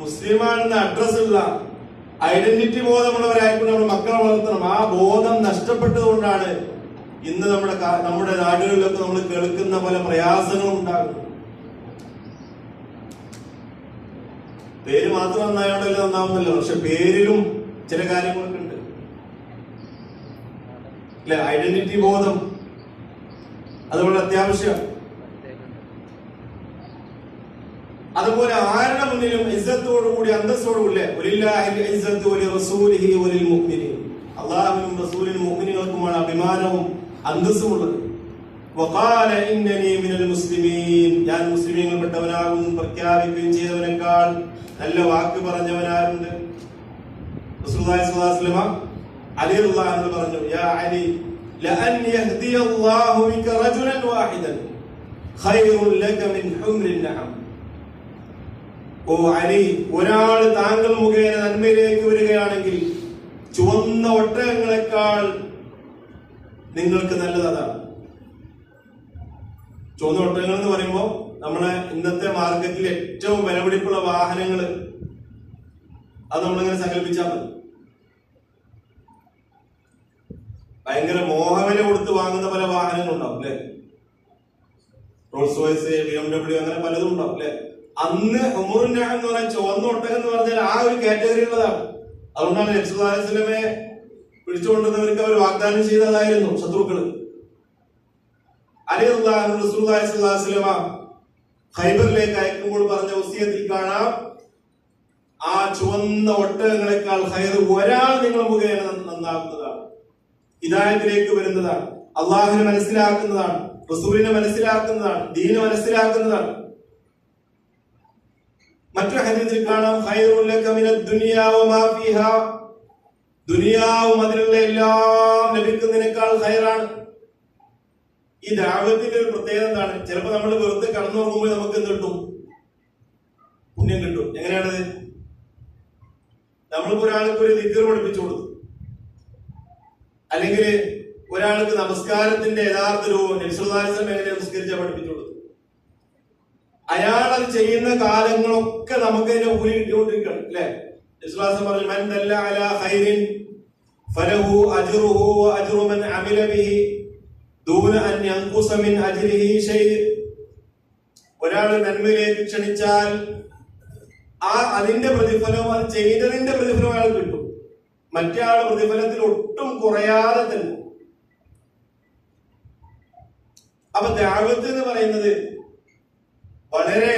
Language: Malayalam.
മുസ്ലിമാണെന്ന അഡ്രസ് ഉള്ള ഐഡന്റിറ്റി ബോധമുള്ളവരായിക്കൊണ്ട് നമ്മൾ മക്കളെ വളർത്തണം. ആ ബോധം നഷ്ടപ്പെട്ടതുകൊണ്ടാണ് ഇന്ന് നമ്മുടെ നമ്മുടെ നാടുകളിലൊക്കെ നമ്മൾ കേൾക്കുന്ന പല പ്രയാസങ്ങളും ഉണ്ടാകുന്നത്. പേര് മാത്രം നന്നായോണ്ടല്ലോ നന്നാവുന്നല്ലോ. പക്ഷെ പേരിലും ചില കാര്യങ്ങളൊക്കെ ഉണ്ട് അല്ലെ ഐഡന്റിറ്റി ബോധം. അതുപോലെ അത്യാവശ്യം അതുപോലെ ആരുടെ മുന്നിലും ഇസ്സത്തോടുകൂടി അന്തസ്സോടുകൂടി അള്ളാഹുവിനും അഭിമാനവും അന്തസ്സുമുള്ളത് വഖാല ഇന്നനി മിനൽ മുസ്ലിമീൻ. പ്രഖ്യാപിക്കുകയും ചെയ്തവനേക്കാൾ നല്ല വാക്ക് പറഞ്ഞവനാരുണ്ട്. റസൂലുള്ളാഹി പറഞ്ഞു യാ അലി യഹ്ദിയല്ലാഹു ബിക വാഹിദൻ ലക മിൻ നഅം. ഓ അലി ഒരാൾ താങ്കൾ മുഖേന നന്മയിലേക്ക് വരികയാണെങ്കിൽ ചുവന്ന ഒട്ടകങ്ങളെക്കാൾ നിങ്ങൾക്ക് നല്ലത് അതാണ്. ചുവന്ന ഒട്ടകങ്ങൾ എന്ന് പറയുമ്പോൾ നമ്മളെ ഇന്നത്തെ മാർക്കറ്റിൽ ഏറ്റവും വിലപിടിപ്പുള്ള വാഹനങ്ങൾ അത് നമ്മളിങ്ങനെ സങ്കല്പിച്ചാൽ മതി. ഭയങ്കര മോഹവില കൊടുത്ത് വാങ്ങുന്ന പല വാഹനങ്ങളുണ്ടാവും അല്ലെ? Rolls Royce B M W അങ്ങനെ പലതും ഉണ്ടാവും അല്ലെ? അന്ന് ഉമറുന്ന എന്ന് പറഞ്ഞാൽ ചുവന്ന ഒട്ടകം എന്ന് പറഞ്ഞാൽ ആ ഒരു കാറ്റഗറി ഉള്ളതാണ്. അതുകൊണ്ടാണ് നബ്സുല്ലാസ്ലമെ പിടിച്ചുകൊണ്ടുവന്നവർക്ക് അവർ വാഗ്ദാനം ചെയ്തതായിരുന്നു ശത്രുക്കൾ അലി അള്ളാഹു റസൂലുള്ളാഹി അലൈഹി വസല്ലമ ഖൈബറിലേക്ക് അയക്കുമ്പോൾ പറഞ്ഞ ഉസിയത്തിൽ കാണാം. ആ ചുവന്ന ഒട്ടകങ്ങളെക്കാൾ ഹൈർ ഒരാൾ നിങ്ങൾ മുഖേന നന്നാകുന്നതാണ് ഹിതായത്തിലേക്ക് വരുന്നതാണ്. അള്ളാഹുവിനെ മനസ്സിലാക്കുന്നതാണ് റസൂലിനെ മനസ്സിലാക്കുന്നതാണ് ദീനെ മനസ്സിലാക്കുന്നതാണ്. മറ്റൊരു ഹദീസിൽ കാണാം ദുനിയാവും അതിലുള്ള എല്ലാം ലഭിക്കുന്നതിനേക്കാൾ ഹൈറാണ് ഈ ദാവത്തിന്റെ ഒരു പ്രത്യേകത എന്താണ്? ചിലപ്പോൾ നമ്മൾ വെറുതെ കടന്നുറങ്ങുമ്പോൾ നമുക്ക് എന്ത് കിട്ടും? പുണ്യം കിട്ടും. എങ്ങനെയാണത്? നമ്മളിപ്പോ ഒരാൾക്ക് ഒരു ദിക്കർ പഠിപ്പിച്ചു കൊടുത്തു. അല്ലെങ്കിൽ ഒരാൾക്ക് നമസ്കാരത്തിന്റെ യഥാർത്ഥ രൂപം നബിസുല്ലാസം എങ്ങനെ നമസ്കരിച്ചാൽ പഠിപ്പിച്ചുള്ളത് അയാൾ അത് ചെയ്യുന്ന കാലങ്ങളൊക്കെ നമുക്ക് അതിന്റെ കൂലി കിട്ടിക്കൊണ്ടിരിക്കണം അല്ലെ വിശ്വാസം പറഞ്ഞു മൻ ദല്ല അല ഖൈറിൻ ഫലഹു അജ്റുഹു അജ്റു മൻ അമില ബിഹി ദൂന അൻ യൻഖുസ മിൻ അജ്രിഹി ഷൈ. ഒരാൾ നന്മയിലേക്ക് ക്ഷണിച്ചാൽ ആ അതിന്റെ പ്രതിഫലവും അത് ചെയ്തതിന്റെ പ്രതിഫലവും അയാൾ കിട്ടും. മറ്റേ പ്രതിഫലത്തിൽ ഒട്ടും കുറയാതെ തന്നെ അപ്പൊ ദാവത്ത് എന്ന് പറയുന്നത് വളരെ